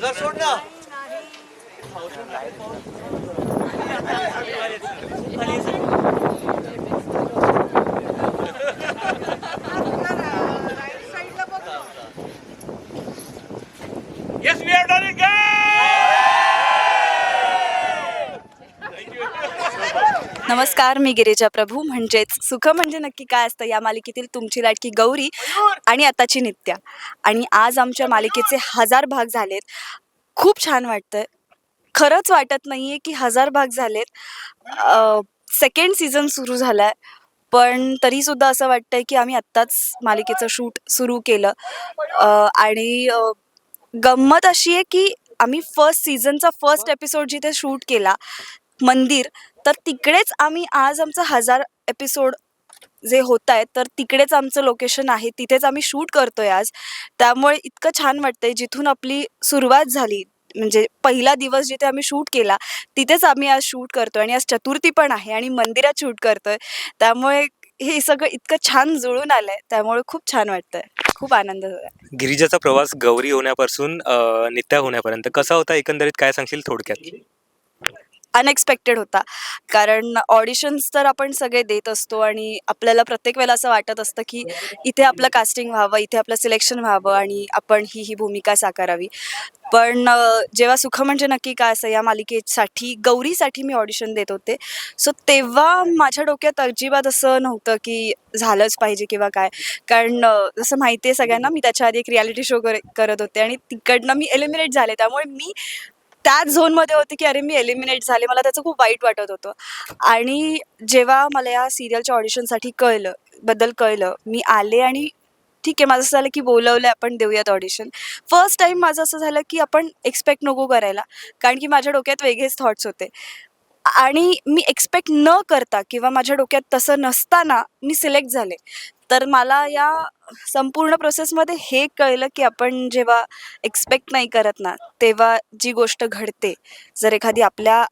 हजार सोड ना Yes, we have done it, guys! नमस्कार मी गिरिजा प्रभू. म्हणजेच सुख म्हणजे नक्की काय असतं? या मालिकेतील तुमची लाडकी गौरी आणि आताची नित्या. आणि आज आमच्या मालिकेचे हजार भाग झालेत. खूप छान वाटतंय. खरंच वाटत नाहीये की हजार भाग झालेत. सेकंड सीझन सुरू झालाय. पण तरी सुद्धा असं वाटतंय की आम्ही आत्ताच मालिकेचं शूट सुरू केलं. आणि गंमत अशी आहे की आम्ही फर्स्ट सीझनचा फर्स्ट एपिसोड जिथे शूट केला मंदिर तर तिकडेच आम्ही आज आमचं हजार एपिसोड जे होत आहे तर तिकडेच आमचं लोकेशन आहे. तिथेच आम्ही शूट करतोय आज. त्यामुळे इतकं छान वाटतंय जिथून आपली सुरुवात झाली. म्हणजे पहिला दिवस जिथे आम्ही शूट केला तिथेच आम्ही आज शूट करतोय आणि आज चतुर्थी पण आहे आणि मंदिरात शूट करतोय. त्यामुळे हे सगळं इतकं छान जुळून आलंय. त्यामुळे खूप छान वाटतंय. खूप आनंद झाला गिरिजाचा प्रवास गौरी होण्यापासून नित्या होण्यापर्यंत कसा होता? एकंदरीत काय सांगशील थोडक्यात? अनएक्सपेक्टेड होता. कारण ऑडिशन्स तर आपण सगळे देत असतो आणि आपल्याला प्रत्येक वेळेला असं वाटत असतं की इथे आपलं कास्टिंग व्हावं इथे आपलं सिलेक्शन व्हावं आणि आपण ही ही भूमिका साकारावी. पण जेव्हा सुख म्हणजे नक्की काय असं या मालिकेसाठी गौरीसाठी मी ऑडिशन देत होते. सो तेव्हा माझ्या डोक्यात अजिबात असं नव्हतं की झालंच पाहिजे किंवा काय. कारण जसं माहिती आहे सगळ्यांना मी त्याच्या आधी एक रियालिटी शो करत होते आणि तिकडनं मी एलिमिनेट झाले. त्यामुळे मी त्याच झोनमध्ये होते की अरे मी एलिमिनेट झाले. मला त्याचं खूप वाईट वाटत होतं. आणि जेव्हा मला या सिरियलच्या ऑडिशनसाठी कळलं बद्दल कळलं मी आले आणि ठीक आहे माझं असं झालं की बोलवलं आपण देऊयात ऑडिशन फर्स्ट टाईम माझं असं झालं की आपण एक्सपेक्ट नको करायला कारण की माझ्या डोक्यात वेगळेच थॉट्स होते. आणि मी एक्सपेक्ट न करता किंवा माझ्या डोक्यात तसं नसताना मी सिलेक्ट झाले. तर मला या संपूर्ण प्रोसेसमध्ये हे कळलं की आपण जेव्हा एक्सपेक्ट नाही करत ना तेव्हा जी गोष्ट घडते जर एखादी आपल्या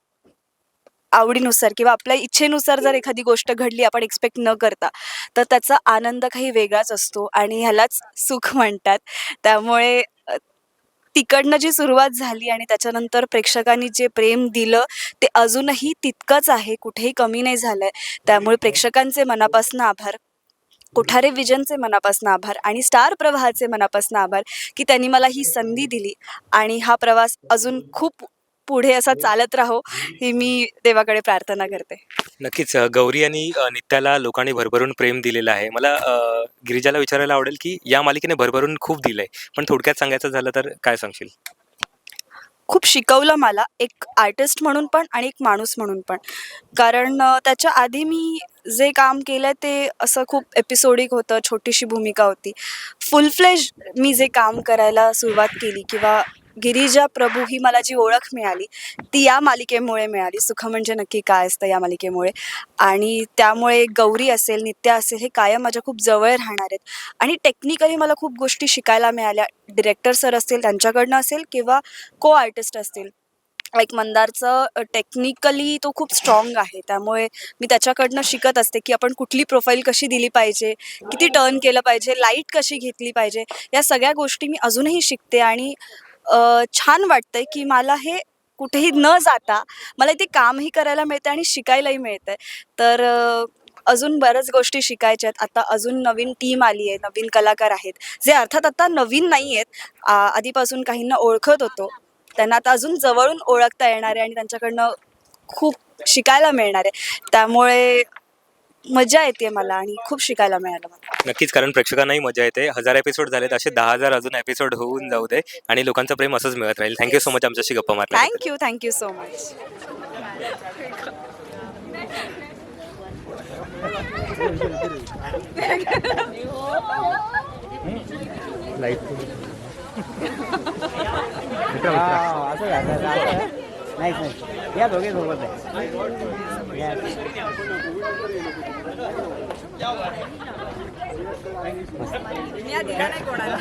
आवडीनुसार किंवा आपल्या इच्छेनुसार जर एखादी गोष्ट घडली आपण एक्सपेक्ट न करता तर त्याचा आनंद काही वेगळाच असतो आणि ह्यालाच सुख म्हणतात. त्यामुळे तिकडनं जी सुरुवात झाली आणि त्याच्यानंतर प्रेक्षकांनी जे प्रेम दिलं ते अजूनही तितकंच आहे कुठेही कमी नाही झालंय. त्यामुळे प्रेक्षकांचे मनापासून आभार. कुठारे विजनचे मनापासून आभार आणि स्टार प्रवाहाचे मनापासून आभार की त्यांनी मला ही संधी दिली आणि हा प्रवास अजून खूप पुढे असा चालत राहो ही मी देवाकडे प्रार्थना करते. नक्कीच अ, गौरी आणि अ, नित्याला लोकांनी भरभरून प्रेम दिलेलं आहे. मला अ, गिरिजाला विचारायला आवडेल की या मालिकेने भरभरून खूप दिलंय पण थोडक्यात सांगायचं झालं तर काय सांगशील? खूप शिकवलं मला एक आर्टिस्ट म्हणून पण आणि एक माणूस म्हणून पण. कारण अ, त्याच्या आधी मी जे काम केलं ते असं खूप एपिसोडिक होतं छोटीशी भूमिका होती. फुल फ्लेज मी जे काम करायला सुरुवात केली किंवा गिरिजा प्रभू ही मला जी ओळख मिळाली ती या मालिकेमुळे मिळाली. सुख म्हणजे नक्की काय असतं या मालिकेमुळे. आणि त्यामुळे गौरी असेल नित्या असेल हे कायम माझ्या खूप जवळ राहणार आहेत. आणि टेक्निकली मला खूप गोष्टी शिकायला मिळाल्या. डिरेक्टर सर असतील त्यांच्याकडनं असेल किंवा को आर्टिस्ट असतील. लाईक मंदारचं टेक्निकली तो खूप स्ट्रॉंग आहे. त्यामुळे मी त्याच्याकडनं शिकत असते की आपण कुठली प्रोफाईल कशी दिली पाहिजे किती टर्न केलं पाहिजे लाइट कशी घेतली पाहिजे या सगळ्या गोष्टी मी अजूनही शिकते आणि छान वाटतंय की मला हे कुठेही न जाता मला इथे कामही करायला मिळतं आणि शिकायलाही मिळतंय. तर अजून बऱ्याच गोष्टी शिकायच्या आहेत. आता अजून नवीन टीम आली आहे नवीन कलाकार आहेत जे अर्थात आता नवीन नाही आहेत आ, आधीपासून काहींना ओळखत होतो. त्यांना आता अजून जवळून ओळखता येणार आहे आणि त्यांच्याकडनं खूप शिकायला मिळणार. आहे त्यामुळे मजा येते मला आणि खूप शिकायला मिळालं मला. नक्कीच कारण प्रेक्षकांनाही मजा येते. हजार एपिसोड झालेत असे दहा हजार अजून एपिसोड होऊन जाऊ दे आणि लोकांचं प्रेम असंच मिळत राहील. थँक्यू सो मच आमच्याशी गप्पा मारल्या थँक्यू थँक्यू सो मच हा, असं घ्यायचं, असं आहे. नाही नाही या दोघे सोबत आहे या. मी दिला नाही कोणाला